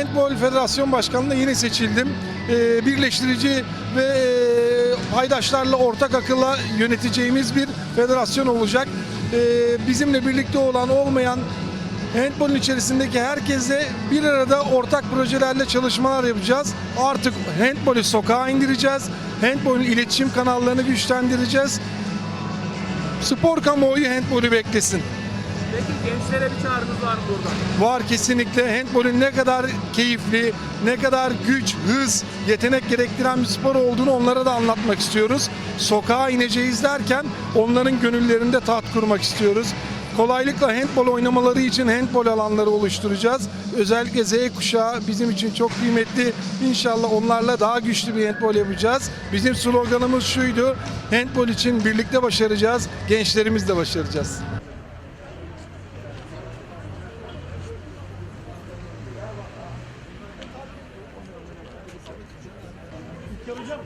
Handball Federasyon Başkanlığı'na yeni seçildim. Ee, birleştirici ve e, paydaşlarla ortak akılla yöneteceğimiz bir federasyon olacak. Ee, bizimle birlikte olan olmayan Handball'ün içerisindeki herkese bir arada ortak projelerle çalışmalar yapacağız. Artık handball'ü sokağa indireceğiz. Handball'ün iletişim kanallarını güçlendireceğiz. Spor kamuoyu handball'ü beklesin. Peki gençlere bir çağrınız var mı buradan? Var kesinlikle handbolün ne kadar keyifli, ne kadar güç, hız, yetenek gerektiren bir spor olduğunu onlara da anlatmak istiyoruz. Sokağa ineceğiz derken onların gönüllerinde taht kurmak istiyoruz. Kolaylıkla handbol oynamaları için handbol alanları oluşturacağız. Özellikle Z kuşağı bizim için çok kıymetli. İnşallah onlarla daha güçlü bir handbol yapacağız. Bizim sloganımız şuydu. Handbol için birlikte başaracağız, gençlerimizle başaracağız. Hocam.